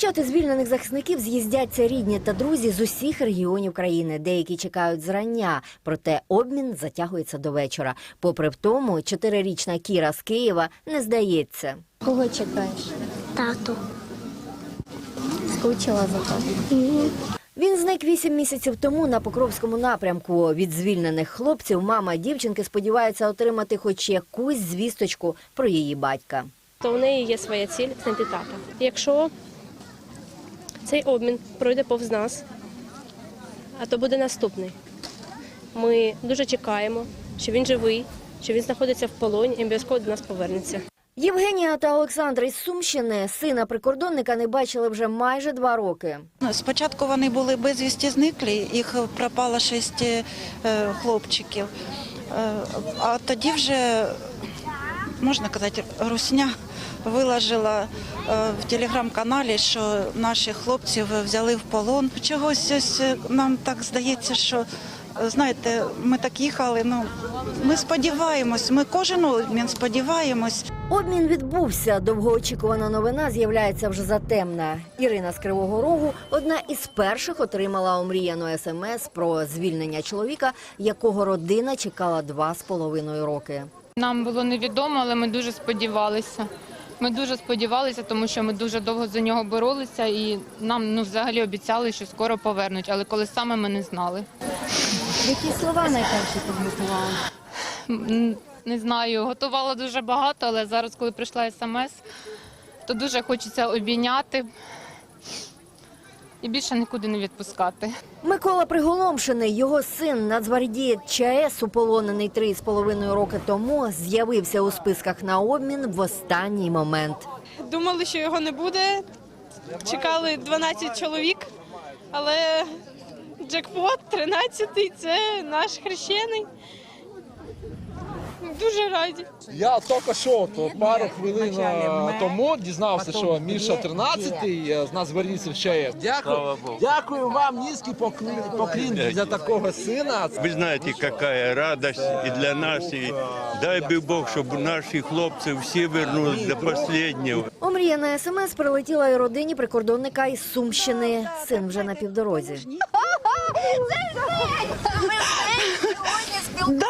Зустрічати звільнених захисників з'їздяться рідні та друзі з усіх регіонів країни. Деякі чекають зрання, проте обмін затягується до вечора. Попри в тому, чотирирічна Кіра з Києва не здається. Кого чекаєш? Тату. Скучила за тобою? Він зник вісім місяців тому на Покровському напрямку. Від звільнених хлопців мама дівчинки сподівається отримати хоч якусь звісточку про її батька. то в неї є своя ціль знайти тата. Якщо цей обмін пройде повз нас, а то буде наступний. Ми дуже чекаємо, що він живий, що він знаходиться в полоні і обов'язково до нас повернеться. Євгенія та Олександр із Сумщини сина прикордонника не бачили вже майже два роки. Спочатку вони були безвісті зниклі, їх пропало шість е, хлопчиків. Е, А тоді вже, можна казати, Русня виложила е, в телеграм-каналі, що наших хлопців взяли в полон. Чогось ось е, нам так здається, що е, знаєте, ми так їхали. Ну ми сподіваємось, ми кожен обмін сподіваємось. Обмін відбувся. Довгоочікувана новина з'являється вже затемна. Ірина з Кривого Рогу одна із перших отримала омріяну смс про звільнення чоловіка, якого родина чекала два з половиною роки. Нам було невідомо, але ми дуже сподівалися. Ми дуже сподівалися, тому що ми дуже довго за нього боролися, і нам ну взагалі обіцяли, що скоро повернуть. Але коли саме ми не знали. Які слова найперші підготувала? М, Не знаю, готувала дуже багато, але зараз, коли прийшла смс, то дуже хочеться обійняти і більше нікуди не відпускати. Микола Приголомшений, його син, нацгвардієць ЧАЕС, уполонений три з половиною роки тому, з'явився у списках на обмін в останній момент. Думали, що його не буде. Чекали 12 чоловік, але джекпот 13-й це наш хрещений. Дуже раді. Я тільки що то пару хвилин е, тому дізнався, що Міша 13-й е, з нас гвардійців ЧАЕС. Дякую, дякую вам, низький поклін, поклін для такого сина. Вы знаете, какая радость и для нас, и дай бы Бог, чтобы наши хлопцы все вернулись до последнего. Омріяна смс прилетіла і родині прикордонника із Сумщини. Син вже на півдорозі. Він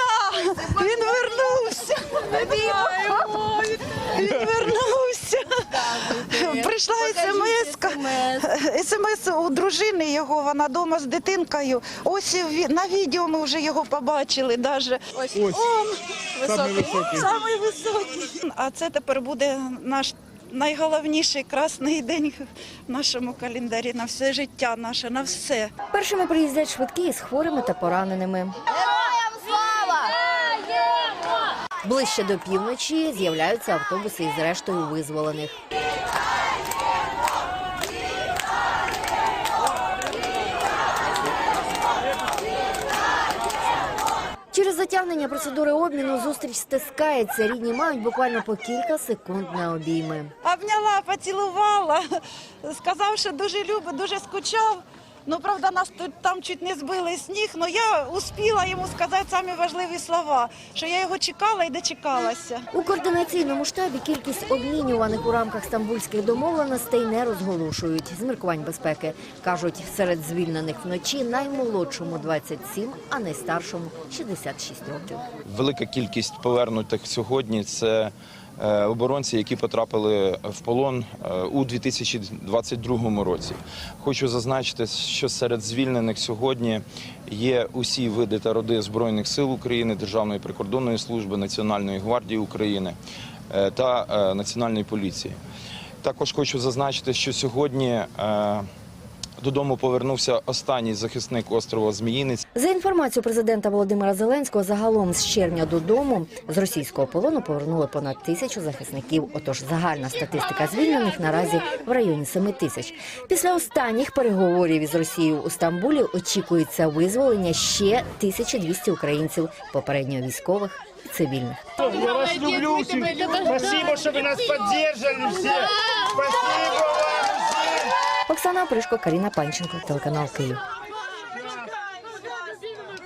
Прийшла смс. СМС у дружини його, вона вдома з дитинкою. Ось на відео ми вже його побачили. Даже. Ось, Он, Самий високий. самий високий. А це тепер буде наш найголовніший красний день в нашому календарі на все життя наше, на все. Першими приїздять швидкі із хворими та пораненими. Ближче до півночі з'являються автобуси із рештою визволених. Через затягнення процедури обміну зустріч стискається. Рідні мають буквально по кілька секунд на обійми. Обняла, поцілувала, сказав, що дуже любить, дуже скучав. Ну, правда, нас тут там чуть не збили сніг, але я успіла йому сказати самі важливі слова, що я його чекала і дочекалася. У координаційному штабі кількість обмінюваних у рамках стамбульських домовленостей не розголошують. З міркувань безпеки кажуть, серед звільнених вночі наймолодшому 27, а найстаршому 66 років. Велика кількість повернутих сьогодні це оборонці, які потрапили в полон е, у 2022 році. Хочу зазначити, що серед звільнених сьогодні є усі види та роди Збройних сил України, Державної прикордонної служби, Національної гвардії України е, та е, Національної поліції. Також хочу зазначити, що сьогодні е, додому повернувся останній захисник острова Зміїнець. За інформацією президента Володимира Зеленського, загалом з червня додому з російського полону повернули понад тисячу захисників. Отож, загальна статистика звільнених наразі в районі 7 тисяч. Після останніх переговорів із Росією у Стамбулі очікується визволення ще 1200 українців, попередньо військових і цивільних. Я вас люблю всіх. Спасибо, що ви нас підтримали всі. Спасибо вам. Оксана Опришко, Каріна Панченко, телеканал Київ.